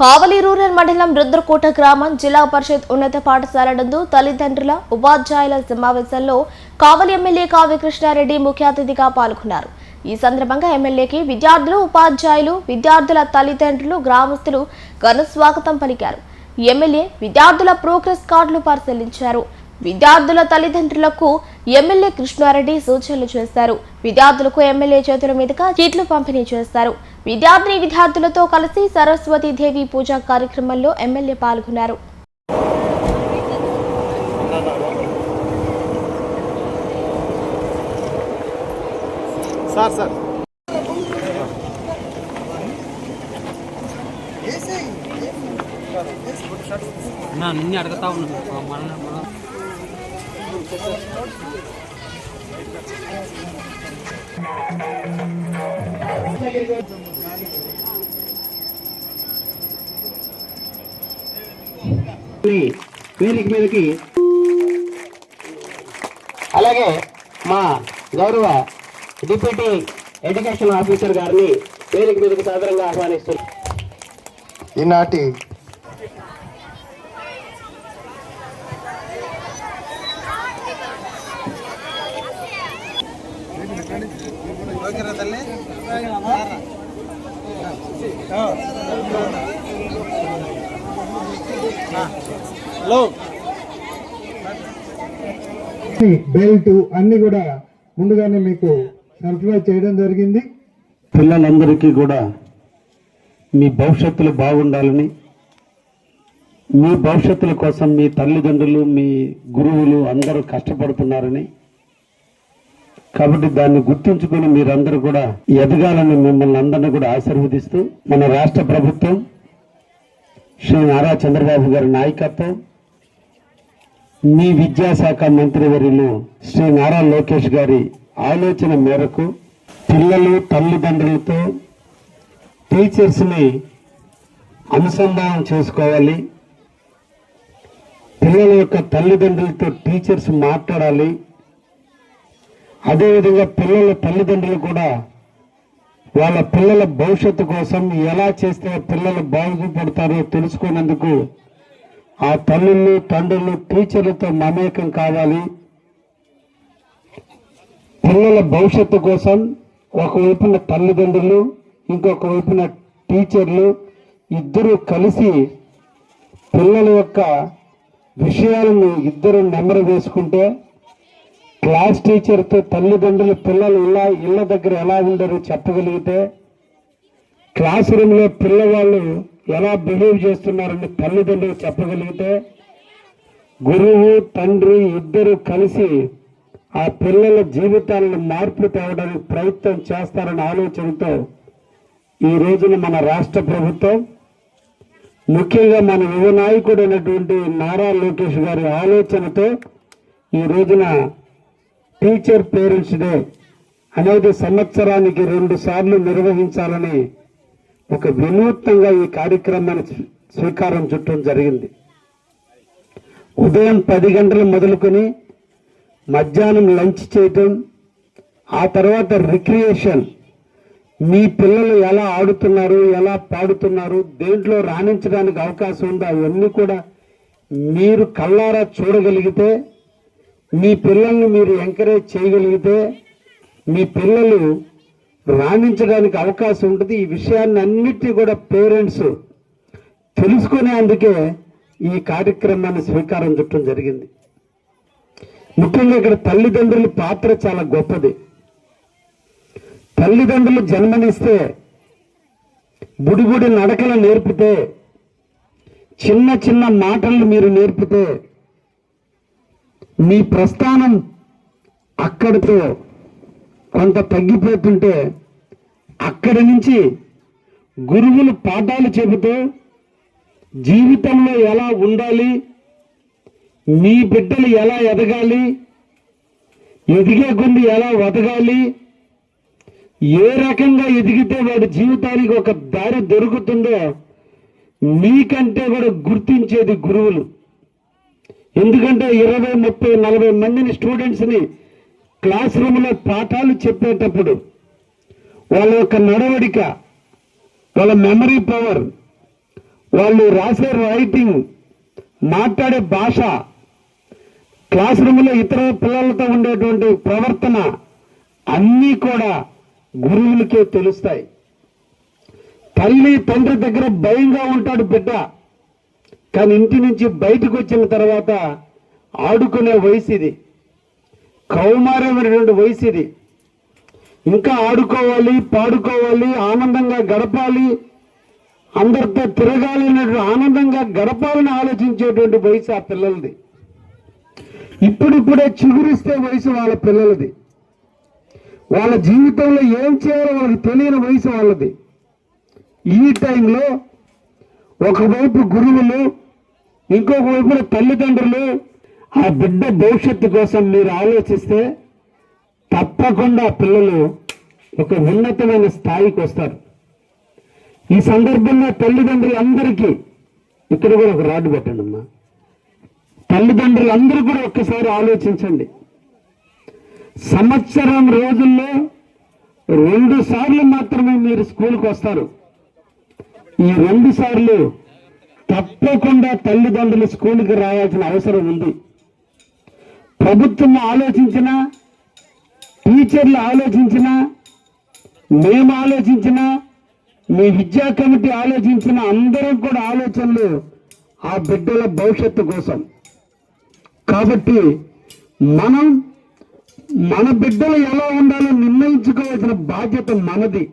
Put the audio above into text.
కావలి rural మండలం రుద్రకోట గ్రామం జిల్లా పరిషత్ ఉన్నత పాఠశాల నందు తల్లిదండ్రుల ఉపాధ్యాయుల సమావేశంలో కావలి ఎమ్మెల్యే కావ్య కృష్ణారెడ్డి ముఖ్య అతిథిగా పాల్గొన్నారు. ఈ సందర్భంగా ఎమ్మెల్యేకి విద్యార్థులు ఉపాధ్యాయులు విద్యార్థుల తల్లిదండ్రులు గ్రామస్తులు ఘన స్వాగతం పలికారు. ఎమ్మెల్యే విద్యార్థుల ప్రోగ్రెస్ కార్డులు పరిశీలించారు. విద్యార్థుల తల్లిదండ్రులకు ఎమ్మెల్యే కృష్ణారెడ్డి సూచనలు చేశారు. విద్యార్థులకు ఎమ్మెల్యే చేతుల మీదుగా చీట్లు పంపిణీ చేస్తారు విద్యార్థిని విద్యార్థులతో కలిసి సరస్వతి దేవి పూజా కార్యక్రమంలో ఎమ్మెల్యే పాల్గొన్నారు. Sir sir. నా నిన్ను అడుగుతా వేదిక మీదకి. అలాగే మా గౌరవ డిప్యూటీ ఎడ్యుకేషన్ ఆఫీసర్ గారిని వేదిక మీదకి సాదరంగా ఆహ్వానిస్తున్నాం ఈనాటి బెల్ట్ అన్ని కూడా ముందుగానే మీకు సరఫరా చేయడం జరిగింది. పిల్లలందరికీ కూడా మీ భవిష్యత్తులు బాగుండాలని మీ భవిష్యత్తుల కోసం మీ తల్లిదండ్రులు మీ గురువులు అందరూ కష్టపడుతున్నారని కాబట్టి దాన్ని గుర్తుంచుకొని మీరందరూ కూడా ఎదగాలని మిమ్మల్ని అందరినీ కూడా ఆశీర్వదిస్తూ మన రాష్ట్ర ప్రభుత్వం శ్రీ నారా చంద్రబాబు గారి నాయకత్వం మీ విద్యాశాఖ మంత్రివర్యులు శ్రీ నారా లోకేష్ గారి ఆలోచన మేరకు పిల్లలు తల్లిదండ్రులతో టీచర్స్ని అనుసంధానం చేసుకోవాలి. పిల్లల యొక్క తల్లిదండ్రులతో టీచర్స్ మాట్లాడాలి. అదేవిధంగా పిల్లల తల్లిదండ్రులు కూడా వాళ్ళ పిల్లల భవిష్యత్తు కోసం ఎలా చేస్తే పిల్లలు బాగుపడతారో తెలుసుకునేందుకు ఆ తల్లులు తండ్రులు టీచర్లతో మమేకం కావాలి. పిల్లల భవిష్యత్తు కోసం ఒకవైపున తల్లిదండ్రులు ఇంకొక వైపున టీచర్లు ఇద్దరు కలిసి పిల్లల యొక్క విషయాలను ఇద్దరు నెమరు వేసుకుంటే క్లాస్ టీచర్తో తల్లిదండ్రులు పిల్లలు ఇలా ఇళ్ళ దగ్గర ఎలా ఉండరు చెప్పగలిగితే? క్లాస్ రూమ్లో పిల్లవాళ్ళు ఎలా బిహేవ్ చేస్తున్నారని తల్లిదండ్రులు చెప్పగలిగితే? గురువు తండ్రి ఇద్దరు కలిసి ఆ పిల్లల జీవితాలను మార్పు తేవడానికి ప్రయత్నం చేస్తారన్న ఆలోచనతో ఈ రోజున మన రాష్ట్ర ప్రభుత్వం ముఖ్యంగా మన యువ నాయకుడైనటువంటి నారా లోకేష్ గారి ఆలోచనతో ఈ రోజున టీచర్ పేరెంట్స్ డే అనేది సంవత్సరానికి రెండు సార్లు నిర్వహించాలని ఒక వినూత్నంగా ఈ కార్యక్రమాన్ని స్వీకారం చుట్టడం జరిగింది. ఉదయం పది గంటలు మొదలుకొని మధ్యాహ్నం లంచ్ చేయటం ఆ తర్వాత రిక్రియేషన్ మీ పిల్లలు ఎలా ఆడుతున్నారు ఎలా పాడుతున్నారు దేంట్లో రాణించడానికి అవకాశం ఉందో అవన్నీ కూడా మీరు కళ్ళారా చూడగలిగితే మీ పిల్లల్ని మీరు ఎంకరేజ్ చేయగలిగితే మీ పిల్లలు రాణించడానికి అవకాశం ఉంటుంది. ఈ విషయాన్ని అన్నిటినీ కూడా పేరెంట్స్ తెలుసుకునేందుకే ఈ కార్యక్రమాన్ని స్వీకారం చుట్టడం జరిగింది. ముఖ్యంగా ఇక్కడ తల్లిదండ్రుల పాత్ర చాలా గొప్పది. తల్లిదండ్రులు జన్మనిస్తే బుడిబుడి నడకలు నేర్పితే చిన్న చిన్న మాటలు మీరు నేర్పితే మీ ప్రస్థానం అక్కడితో కొంత తగ్గిపోతుంటే అక్కడి నుంచి గురువులు పాఠాలు చెబుతూ జీవితంలో ఎలా ఉండాలి మీ బిడ్డలు ఎలా ఎదగాలి ఎదిగే కొన్ని ఎలా వదగాలి ఏ రకంగా ఎదిగితే వాడి జీవితానికి ఒక దారి దొరుకుతుందో మీకంటే కూడా గుర్తించేది గురువులు. ఎందుకంటే ఇరవై ముప్పై నలభై మందిని స్టూడెంట్స్ని క్లాస్ రూమ్లో పాఠాలు చెప్పేటప్పుడు వాళ్ళ యొక్క నడవడిక వాళ్ళ మెమరీ పవర్ వాళ్ళు రాసే రైటింగ్ మాట్లాడే భాష క్లాస్ రూమ్లో ఇతర పిల్లలతో ఉండేటువంటి ప్రవర్తన అన్నీ కూడా గురువులకే తెలుస్తాయి. తల్లి తండ్రి దగ్గర భయంగా ఉంటాడు బిడ్డ. కానీ ఇంటి నుంచి బయటకు వచ్చిన తర్వాత ఆడుకునే వయసు ఇది. కౌమారమైనటువంటి వయసు ఇది. ఇంకా ఆడుకోవాలి పాడుకోవాలి ఆనందంగా గడపాలి అందరితో తిరగాలి ఆనందంగా గడపాలని ఆలోచించేటువంటి వయసు ఆ పిల్లలది. ఇప్పుడిప్పుడే చిగురిస్తే వయసు వాళ్ళ పిల్లలది. వాళ్ళ జీవితంలో ఏం చేయాలో వాళ్ళకి తెలియని వయసు వాళ్ళది. ఈ టైంలో ఒకవైపు గురువులు ఇంకొక వైపున తల్లిదండ్రులు ఆ బిడ్డ భవిష్యత్తు కోసం మీరు ఆలోచిస్తే తప్పకుండా పిల్లలు ఒక ఉన్నతమైన స్థాయికి వస్తారు. ఈ సందర్భంగా తల్లిదండ్రులందరికీ ఇక్కడ కూడా ఒక రాడ్డు పెట్టండి అమ్మా. తల్లిదండ్రులందరూ కూడా ఒక్కసారి ఆలోచించండి. సంవత్సరం రోజుల్లో రెండు సార్లు మాత్రమే మీరు స్కూల్కి వస్తారు. ఈ రెండు సార్లు తప్పకుండా తల్లిదండ్రులు స్కూల్కి రావాల్సిన అవసరం ఉంది. ప్రభుత్వం ఆలోచించినా టీచర్లు ఆలోచించినా మేము ఆలోచించినా మీ విద్యా కమిటీ ఆలోచించిన అందరం కూడా ఆలోచనలు ఆ బిడ్డల భవిష్యత్తు కోసం. కాబట్టి మనం మన బిడ్డలు ఎలా ఉండాలో నిర్ణయించుకోవాల్సిన బాధ్యత మనది.